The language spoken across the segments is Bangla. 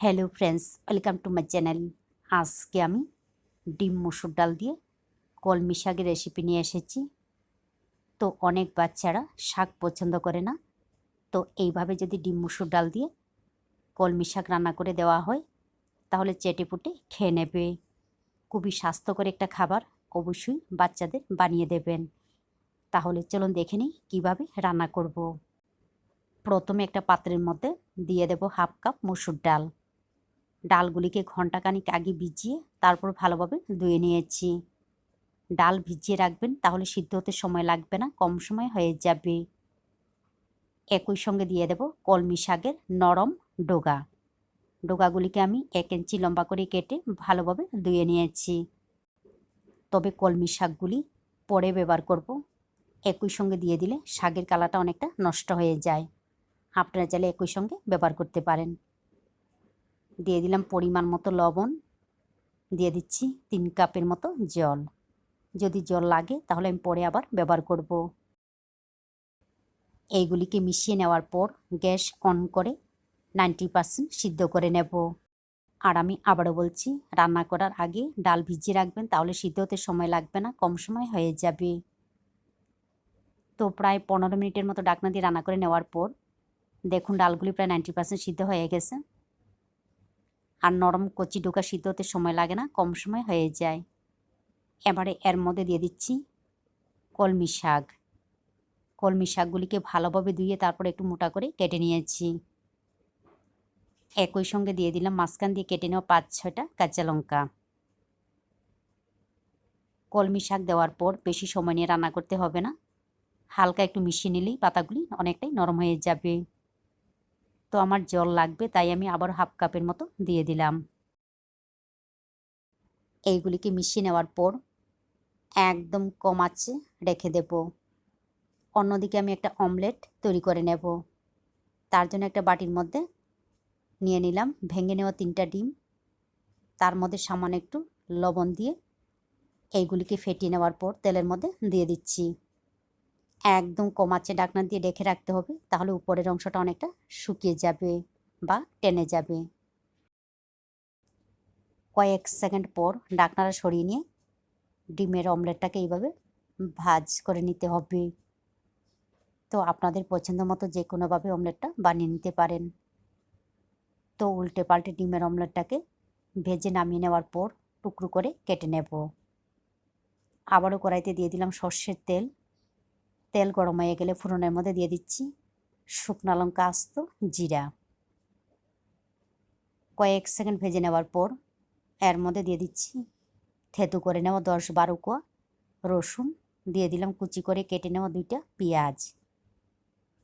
Hello friends welcome to my channel আজকে আমি ডিম মসুর ডাল দিয়ে কলমি শাকের রেসিপি নিয়ে এসেছি। তো অনেক বাচ্চারা শাক পছন্দ করে না। তো এইভাবে যদি ডিম মসুর ডাল দিয়ে কলমি শাক রান্না করে দেওয়া হয়, তাহলে চেটেপুটে খেয়ে নেবে। খুবই স্বাস্থ্যকর একটা খাবার অবশ্যই বাচ্চাদের বানিয়ে দেবেন। তাহলে চলুন দেখে নিই কীভাবে রান্না করব। প্রথমে একটা পাত্রের মধ্যে দিয়ে দেব হাফ কাপ মসুর ডাল। ডালগুলিকে ঘন্টাখানিক আগে ভিজিয়ে তারপর ভালোভাবে ধুয়ে নিয়েছি। ডাল ভিজিয়ে রাখবেন, তাহলে সিদ্ধ হতে সময় লাগবে না, কম সময় হয়ে যাবে। একই সঙ্গে দিয়ে দেব কলমি শাকের নরম ডোগা। ডোগাগুলিকে আমি এক ইঞ্চি লম্বা করে কেটে ভালোভাবে ধুয়ে নিয়েছি। তবে কলমি শাকগুলি পরে ব্যবহার করব। একই সঙ্গে দিয়ে দিলে শাকের কালারটা অনেকটা নষ্ট হয়ে যায়। আপনারা চাইলে একই সঙ্গে ব্যবহার করতে পারেন। দিয়ে দিলাম পরিমাণ মতো লবণ। দিয়ে দিচ্ছি তিন কাপের মতো জল। যদি জল লাগে তাহলে আমি পরে আবার ব্যবহার করব। এইগুলিকে মিশিয়ে নেওয়ার পর গ্যাস অন করে নাইনটি পার্সেন্ট সিদ্ধ করে নেব। আর আমি আবারও বলছি, রান্না করার আগে ডাল ভিজিয়ে রাখবেন, তাহলে সিদ্ধ হতে সময় লাগবে না, কম সময় হয়ে যাবে। তো প্রায় পনেরো মিনিটের মতো ডাকনা দিয়ে রান্না করে নেওয়ার পর দেখুন ডালগুলি প্রায় নাইনটি পার্সেন্ট সিদ্ধ হয়ে গেছে। আর নরম কচি ডোকা সিদ্ধ হতে সময় লাগে না, কম সময় হয়ে যায়। এবারে এর মধ্যে দিয়ে দিচ্ছি কলমি শাক। কলমি শাকগুলিকে ভালোভাবে ধুয়ে তারপর একটু মোটা করে কেটে নিয়েছি। একই সঙ্গে দিয়ে দিলাম মাঝখান দিয়ে কেটে নেওয়া পাঁচ ছয়টা কাঁচা লঙ্কা। কলমি শাক দেওয়ার পর বেশি সময় নিয়ে রান্না করতে হবে না। হালকা একটু মিশিয়ে নিলেই পাতাগুলি অনেকটাই নরম হয়ে যাবে। তো আমার জল লাগবে, তাই আমি আবার হাফ কাপের মতো দিয়ে দিলাম। এইগুলিকে মিশিয়ে নেওয়ার পর একদম কম আছে রেখে দেব। অন্যদিকে আমি একটা অমলেট তৈরি করে নেব। তার জন্য একটা বাটির মধ্যে নিয়ে নিলাম ভেঙে নেওয়া তিনটা ডিম। তার মধ্যে সামান্য একটু লবণ দিয়ে এইগুলিকে ফেটিয়ে নেওয়ার পর তেলের মধ্যে দিয়ে দিচ্ছি। একদম কমাচ্ছে, ডাকনা দিয়ে রেখে রাখতে হবে, তাহলে উপরের অংশটা অনেকটা শুকিয়ে যাবে বা টেনে যাবে। কয়েক সেকেন্ড পর ডাকনাটা সরিয়ে নিয়ে ডিমের অমলেটটাকে এইভাবে ভাজ করে নিতে হবে। তো আপনাদের পছন্দ মতো যে কোনোভাবে অমলেটটা বানিয়ে নিতে পারেন। তো উল্টে পাল্টে ডিমের অমলেটটাকে ভেজে নামিয়ে নেওয়ার পর টুকরো করে কেটে নেব। আবারও কড়াইতে দিয়ে দিলাম সর্ষের তেল। তেল গরম হয়ে গেলে ফোড়নের মধ্যে দিয়ে দিচ্ছি শুকনো লঙ্কা আস্ত জিরা। কয়েক সেকেন্ড ভেজে নেওয়ার পর এর মধ্যে দিয়ে দিচ্ছি থেতু করে নেওয়া দশ বারো কোয়া রসুন। দিয়ে দিলাম কুচি করে কেটে নেওয়া দুইটা পেঁয়াজ।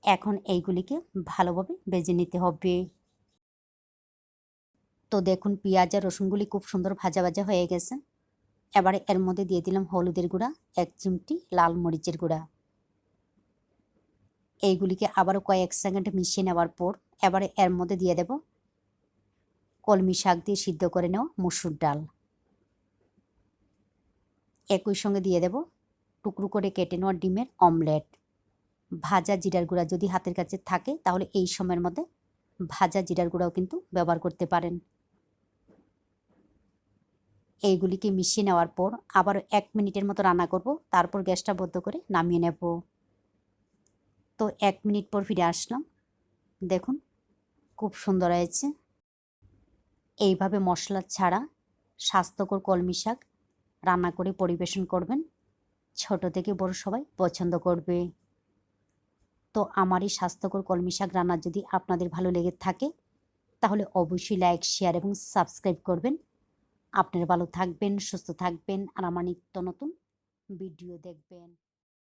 এখন এইগুলিকে ভালোভাবে বেজে নিতে হবে। তো দেখুন পেঁয়াজ আর রসুনগুলি খুব সুন্দর ভাজা ভাজা হয়ে গেছে। এবারে এর মধ্যে দিয়ে দিলাম হলুদের গুঁড়া, এক চিমটি লাল মরিচের গুঁড়া। এইগুলিকে আবারও কয়েক সেকেন্ড মিশিয়ে নেওয়ার পর এবারে এর মধ্যে দিয়ে দেব কলমি শাক দিয়ে সিদ্ধ করে নেওয়া মসুর ডাল। একই সঙ্গে দিয়ে দেব টুকরো করে কেটে নেওয়া ডিমের অমলেট। ভাজা জিরার গুঁড়া যদি হাতের কাছে থাকে তাহলে এই সময়ের মধ্যে ভাজা জিরার গুঁড়াও কিন্তু ব্যবহার করতে পারেন। এইগুলিকে মিশিয়ে নেওয়ার পর আবার এক মিনিটের মতো রান্না করব, তারপর গ্যাসটা বদ্ধ করে নামিয়ে নেব। তো এক মিনিট পর ফিরে আসলাম। দেখুন, খুব সুন্দর হয়েছে। এইভাবে মশলা ছাড়া স্বাস্থ্যকর কলমি শাক রান্না করে পরিবেশন করবেন। ছোট থেকে বড় সবাই পছন্দ করবে। তো আমার এই স্বাস্থ্যকর কলমি শাক রান্না যদি আপনাদের ভালো লেগে থাকে, তাহলে অবশ্যই লাইক শেয়ার এবং সাবস্ক্রাইব করবেন। আপনারা ভালো থাকবেন, সুস্থ থাকবেন আর আমার নিত্য নতুন ভিডিও দেখবেন।